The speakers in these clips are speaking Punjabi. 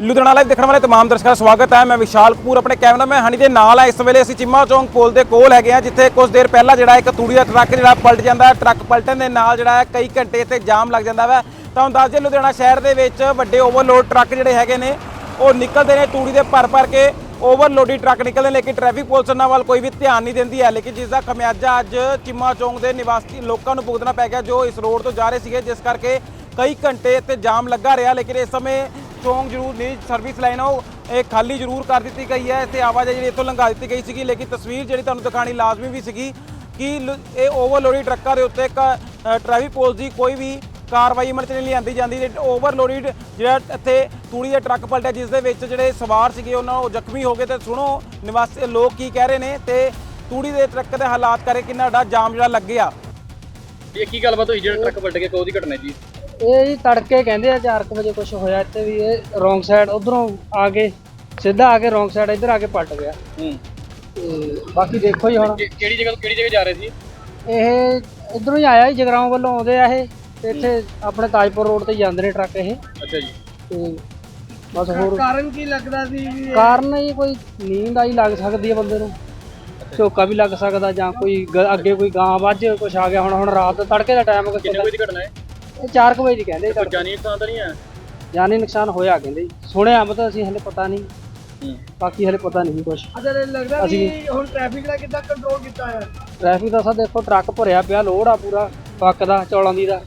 ਲੁਧਿਆਣਾ ਲਾਈਵ ਦੇਖਣ ਵਾਲੇ ਤਮਾਮ ਦਰਸ਼ਕਾਂ ਦਾ ਸਵਾਗਤ ਹੈ। ਮੈਂ ਵਿਸ਼ਾਲ ਕਪੂਰ, ਆਪਣੇ ਕੈਮਰਾਮੈਨ ਹਨੀ ਦੇ ਨਾਲ ਆ ਇਸ ਵੇਲੇ ਅਸੀਂ ਚਿੰਮਾ ਚੌਂਕ ਪੁਲ ਦੇ ਕੋਲ ਹੈਗੇ ਆ ਜਿੱਥੇ ਕੁਝ ਦੇਰ ਪਹਿਲਾਂ ਜਿਹੜਾ ਇੱਕ ਤੂੜੀ ਦਾ ਟਰੱਕ ਜਿਹੜਾ ਪਲਟ ਜਾਂਦਾ ਹੈ। ਟਰੱਕ ਪਲਟਣ ਦੇ ਨਾਲ ਜਿਹੜਾ ਹੈ ਕਈ ਘੰਟੇ ਇੱਥੇ ਜਾਮ ਲੱਗ ਜਾਂਦਾ ਵਾ। ਤੁਹਾਨੂੰ ਦੱਸ ਦਈਏ, ਲੁਧਿਆਣਾ ਸ਼ਹਿਰ ਦੇ ਵਿੱਚ ਵੱਡੇ ਓਵਰਲੋਡ ਟਰੱਕ ਜਿਹੜੇ ਹੈਗੇ ਨੇ, ਉਹ ਨਿਕਲਦੇ ਨੇ ਤੂੜੀ ਦੇ ਭਰ ਭਰ ਕੇ। ਓਵਰਲੋਡੀ ਟਰੱਕ ਨਿਕਲਦੇ ਨੇ, ਲੇਕਿਨ ਟ੍ਰੈਫਿਕ ਪੁਲਿਸ ਉਹਨਾਂ ਵੱਲ ਕੋਈ ਵੀ ਧਿਆਨ ਨਹੀਂ ਦਿੰਦੀ ਹੈ। ਲੇਕਿਨ ਜਿਸ ਦਾ ਖਮਿਆਜਾ ਅੱਜ ਚਿੰਮਾ ਚੌਂਕ ਦੇ ਨਿਵਾਸੀ ਲੋਕਾਂ ਨੂੰ ਭੁਗਤਣਾ ਪੈ ਗਿਆ, ਜੋ ਇਸ ਰੋਡ ਤੋਂ ਜਾ ਰਹੇ ਸੀਗੇ, ਜਿਸ ਕਰਕੇ ਕਈ ਘੰਟੇ ਇੱਥੇ ਜਾਮ ਲੱਗਾ ਰਿਹਾ। ਲੇਕਿਨ ਇਸ ਸਮੇਂ ਚੌਂਕ ਜ਼ਰੂਰ ਨਹੀਂ ਸਰਵਿਸ ਲਾਈਨ ਉਹ, ਇਹ ਖਾਲੀ ਜ਼ਰੂਰ ਕਰ ਦਿੱਤੀ ਗਈ ਹੈ। ਇੱਥੇ ਆਵਾਜਾਈ ਜਿਹੜੀ ਇੱਥੋਂ ਲੰਘਾ ਦਿੱਤੀ ਗਈ ਸੀਗੀ, ਲੇਕਿਨ ਤਸਵੀਰ ਜਿਹੜੀ ਤੁਹਾਨੂੰ ਦਿਖਾਣੀ ਲਾਜ਼ਮੀ ਵੀ ਸੀਗੀ ਕਿ ਲੁ- ਇਹ ਓਵਰਲੋਡੀ ਟਰੱਕਾਂ ਦੇ ਉੱਤੇ ਇੱਕ ਟ੍ਰੈਫਿਕ ਪੁਲਿਸ ਦੀ ਕੋਈ ਵੀ ਕਾਰਵਾਈ ਅਮਲ ਚ ਨਹੀਂ ਲਿਆਂਦੀ ਜਾਂਦੀ। ਤੇ ਓਵਰਲੋਡਡ ਜਿਹੜਾ ਇੱਥੇ ਤੂੜੀ ਦਾ ਟਰੱਕ ਪਲਟਿਆ, ਜਿਸ ਦੇ ਵਿੱਚ ਜਿਹੜੇ ਸਵਾਰ ਸੀਗੇ, ਉਹਨਾਂ ਉਹ ਜ਼ਖਮੀ ਹੋ ਗਏ ਤੇ ਸੁਣੋ ਨਿਵਾਸੀ ਲੋਕ ਕੀ ਕਹਿ ਰਹੇ ਨੇ ਤੇ ਤੂੜੀ ਦੇ ਟਰੱਕ ਦੇ ਹਾਲਾਤ ਕਰੇ ਕਿੰਨਾ ਵੱਡਾ ਜਾਮ ਜਿਹੜਾ ਲੱਗਿਆ। ਇਹ ਕੀ ਗੱਲਬਾਤ ਹੋਈ? ਜਿਹੜਾ ਟਰੱਕ ਪਲਟ ਕੇ ਕਦੋਂ ਦੀ ਘਟਨਾ ਜੀ? ਇਹ ਜੀ ਤੜਕੇ ਕਹਿੰਦੇ ਆ 4 ਵਜੇ ਕੁਝ ਹੋਇਆ ਇੱਥੇ ਵੀ ਇਹ ਰੋਂਗ ਸਾਈਡ ਉਧਰੋਂ ਆ ਕੇ ਸਿੱਧਾ ਆ ਕੇ ਰੋਂਗ ਸਾਈਡ ਇੱਧਰ ਆ ਕੇ ਪਲਟ ਗਿਆ। ਹੂੰ। ਤੇ ਬਾਕੀ ਦੇਖੋ ਹੀ ਹੁਣ। ਕਿ- ਕਿਹੜੀ ਜਗ੍ਹਾ ਤੋਂ ਕਿਹੜੀ ਜਗ੍ਹਾ ਜਾ ਰਹੇ ਸੀ? ਇਹ ਇਧਰੋਂ ਹੀ ਆਇਆ ਜੀ ਜਗਰਾਉਂ ਵੱਲੋਂ ਆਉਂਦੇ ਆ ਇਹ ਤੇ ਇੱਥੇ ਆਪਣੇ ਤਾਜਪੁਰ ਰੋਡ ਤੇ ਜਾਂਦੇ ਨੇ ਟਰੱਕ ਇਹ। ਅੱਛਾ ਜੀ। ਤੇ ਬਸ ਹੋਰ ਕਾਰਨ ਕੀ ਲੱਗਦਾ ਸੀ ਵੀ ਕਾਰਨ ਹੀ ਕੋਈ ਨੀਂਦ ਆਈ ਲੱਗ ਸਕਦੀ ਹੈ ਬੰਦੇ ਨੂੰ। ਝੋਕਾ ਵੀ ਲੱਗ ਸਕਦਾ ਜਾਂ ਕੋਈ ਗ- ਅੱਗੇ ਕੋਈ ਗਾਂ ਵੱਜ ਕੁਛ ਆ ਗਿਆ ਹੁਣ ਹੁਣ ਰਾਤ ਦਾ ਤੜਕੇ ਦਾ ਟਾਈਮ ਕਿੰਨੇ ਵਜੇ ਦੀ ਘਟਨਾ ਹੈ? ਇਹ 4 ਵਜੇ ਦੀ ਕਹਿੰਦੇ ਕੋਈ ਜਾਨੀ ਨੁਕਸਾਨ ਤਾਂ ਨਹੀਂ ਹੈ ਜਾਨੀ ਨੁਕਸਾਨ ਹੋਇਆ ਕਹਿੰਦੇ ਜੀ। ਸੁਣਿਆ ਮਤਲਬ ਅਸੀਂ ਹਲੇ ਪਤਾ ਨਹੀਂ। ਹੂੰ। ਬਾਕੀ ਹਲੇ ਪਤਾ ਨਹੀਂ ਕੁਛ। ਅਜਾ ਲੱਗਦਾ ਅਸੀਂ- ਵੀ ਹੁਣ ਟ੍ਰੈਫਿਕ ਦਾ ਕਿੱਦਾਂ ਕੰਟਰੋਲ ਕੀਤਾ ਹੈ ਟ੍ਰੈਫਿਕ ਦਾ ਸਾ ਦੇਖੋ ਟਰੱਕ ਭਰਿਆ ਪਿਆ ਲੋਡ ਆ ਪੂਰਾ ਫੱਕ ਦਾ ਚੌਲਾਂ ਦੀ ਦਾ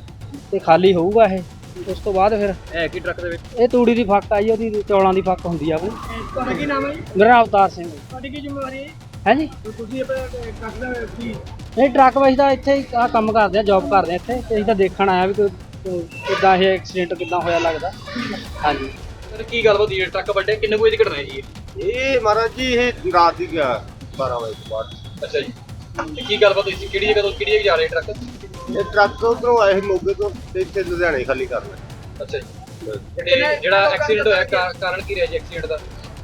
ਤੇ ਖਾਲੀ ਹੋਊਗਾ ਇਹ। ਉਸ ਤੋਂ ਬਾਅਦ ਫਿਰ ਹੈ ਕੀ ਟਰੱਕ ਦੇ ਵਿੱਚ? ਇਹ ਤੂੜੀ ਦੀ ਫੱਕ ਆਈ ਉਹਦੀ ਚੌਲਾਂ ਦੀ ਫੱਕ ਹੁੰਦੀ ਆ ਕੋਈ ਤੁਹਾਡਾ ਕੀ ਨਾਮ ਹੈ ਜੀ? ਮੇਰਾ ਨਾਮ ਅਵਤਾਰ ਸਿੰਘ ਤੁਹਾਡੀ ਕੀ ਜ਼ਿੰਮੇਵਾਰੀ ਹੈ ਹੈ ਜੀ ਤੁਸੀਂ ਆਪਣੇ ਟਰੱਕ ਦਾ ਕੀ? ਇਹ ਟਰੱਕ ਵਾਈਸ ਦਾ ਇੱਥੇ ਹੀ ਆ ਕੰਮ ਕਰਦੇ ਆ ਜੌਬ ਕਰਦੇ ਆ ਇੱਥੇ। ਤੇ ਅਸੀਂ ਤਾਂ ਦੇਖਣ ਆਇਆ ਵੀ ਕੋਈ ਕਿੱਦਾਂ ਇਹ ਐਕਸੀਡੈਂਟ ਕਿੱਦਾਂ ਹੋਇਆ ਲੱਗਦਾ। ਹਾਂਜੀ। ਸਰ ਕੀ ਗੱਲਬਾਤ ਹੋਈ ਜਿਹੜਾ ਟਰੱਕ ਪਲਟੇ ਕਿੰਨੇ ਕੁ ਵਜੇ ਦੀ ਘਟਨਾ ਹੈ ਜੀ ਇਹ? ਇਹ ਮਹਾਰਾਜ ਜੀ ਇਹ ਰਾਤ ਦੀ ਗਿਆ 12 ਵਜੇ ਤੋਂ ਬਾਅਦ। ਅੱਛਾ ਜੀ। ਤੇ ਕੀ ਗੱਲਬਾਤ ਹੋਈ ਸੀ? ਕਿਹੜੀ ਜਗ੍ਹਾ ਤੋਂ ਕਿਹੜੀ ਜਗ੍ਹਾ ਜਾ ਰਹੇ ਟਰੱਕ? ਇਹ ਟਰੱਕ ਉਧਰੋਂ ਆਏ ਸੀ ਮੋਗੇ ਤੋਂ ਤੇ ਇੱਥੇ ਲੁਧਿਆਣੇ ਖਾਲੀ ਕਰਨਾ ਅੱਛਾ ਜੀ। ਜਿਹੜਾ ਐਕਸੀਡੈਂਟ ਹੋਇਆ ਕਾਰਨ ਕੀ ਰਿਹਾ ਜੀ ਐਕਸੀਡੈਂਟ ਦਾ?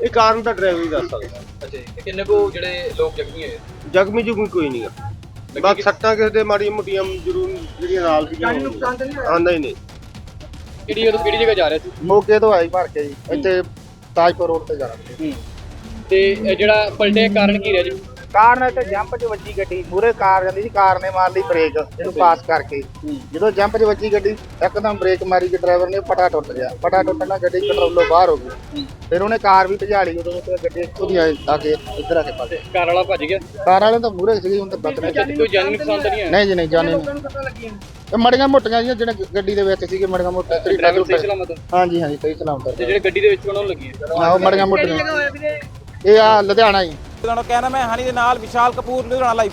ਇਹ ਕਾਰਨ ਤਾਂ ਡਰਾਈਵਰ ਹੀ ਦੱਸ ਸਕਦਾ। ਅੱਛਾ ਜੀ ਤੇ ਕਿੰਨੇ ਕੁ ਜਿਹੜੇ ਲੋਕ ਜ਼ਖਮੀ ਹੋਏ? ਜ਼ਖਮੀ ਜੁਗਮੀ ਕੋਈ ਨਹੀਂ ਆ। ਬਸ ਸੱਟਾਂ ਕਿਸੇ ਦੇ ਮਾੜੀਆਂ ਮੋਟੀਆਂ ਜ਼ਰੂਰ ਜਿਹੜੀਆਂ ਨਾਲ ਸੀ ਜਾਨੀ ਨੁਕਸਾਨ ਤਾਂ ਨਹੀਂ ਹੋਇਆ? ਹਾਂ ਨਹੀਂ। ਨਹੀਂ ਕਿਹੜੀ ਤੋਂ ਕਿਹੜੀ ਜਗ੍ਹਾ ਜਾ ਰਹੇ ਸੀ? ਮੋਗੇ ਤੋਂ ਆਈ ਭਰ ਕੇ ਜੀ ਇੱਥੇ ਤਾਜਪੁਰ ਰੋਡ ਤੇ ਜਾਣਾ ਹੂੰ। ਤੇ ਇਹ ਜਿਹੜਾ ਪਲਟੇ ਦਾ ਕਾਰਨ ਕੀ ਰਿਹਾ ਜੀ? ਕਾਰ ਨੇ ਤੇ ਜੰਪ 'ਚ ਵੱਜੀ ਗੱਡੀ ਮੂਰੇ ਕਾਰ ਜਾਂਦੀ ਸੀ ਕਾਰ ਨੇ ਮਾਰ ਲਈ ਬ੍ਰੇਕ ਇਹਨੂੰ ਪਾਸ ਕਰਕੇ। ਜਦੋਂ ਜੰਪ 'ਚ ਵੱਜੀ ਗੱਡੀ ਇੱਕਦਮ ਬ੍ਰੇਕ ਮਾਰੀ ਕਿ ਡਰਾਈਵਰ ਨੇ ਪਟਾ ਟੁੱਟ ਗਿਆ। ਪਟਾ ਟੁੱਟਣ ਨਾਲ ਗੱਡੀ ਕੰਟਰੋਲੋਂ ਬਾਹਰ ਹੋ ਗਈ। ਫਿਰ ਉਹਨੇ ਕਾਰ ਵੀ ਭਜਾ ਲਈ ਉਦੋਂ ਤੇ ਗੱਡੀ ਇੱਥੋਂ ਦੀ ਆਏ ਆ ਕੇ ਇੱਧਰ ਆ ਕੇ ਪਾ ਗਈ। ਕਾਰ ਵਾਲਾ ਭੱਜ ਗਿਆ? ਕਾਰ ਵਾਲੇ ਤਾਂ ਮੂਰੇ ਸੀਗੇ ਹੁਣ ਤਾਂ ਬਚਨੇ ਅੱਛਾ ਤੇ ਕੋਈ ਜਾਨੀ ਨੁਕਸਾਨ ਤਾਂ ਨਹੀਂ ਹੈ ਨਹੀਂ ਜੀ ਨਹੀਂ ਜਾਣੇ ਲੋਕਾਂ ਨੂੰ ਪਤਾ ਲੱਗਿਆ ਇਹ ਮੜੀਆਂ ਮੋਟੀਆਂ ਜੀਆਂ ਜਿਹੜੇ ਗੱਡੀ ਦੇ ਵਿੱਚ ਸੀਗੇ ਮੜੀਆਂ ਮੋਟੀਆਂ ਤਰੀ ਡਰਾਈਵਰ ਸਹੀ ਸਲਾਮਤ ਹਾਂਜੀ ਹਾਂਜੀ ਸਹੀ ਚਲਾਉਂ ਤੇ ਜਿਹੜੇ ਗੱਡੀ ਦੇ ਵਿੱਚ ਉਹਨਾਂ ਨੂੰ ਲੱਗੀ ਹੈ ਆਹੋ ਮੜੀਆਂ ਮੋਟੀਆਂ। ਇਹ ਆ ਲੁਧਿਆਣਾ ਜੀ। ਤੁਹਾਨੂੰ ਕਹਿਣਾ ਮੈਂ ਹਨੀ ਦੇ ਨਾਲ ਵਿਸ਼ਾਲ ਕਪੂਰ ਲੁਧਿਆਣਾ ਲਾਈਵ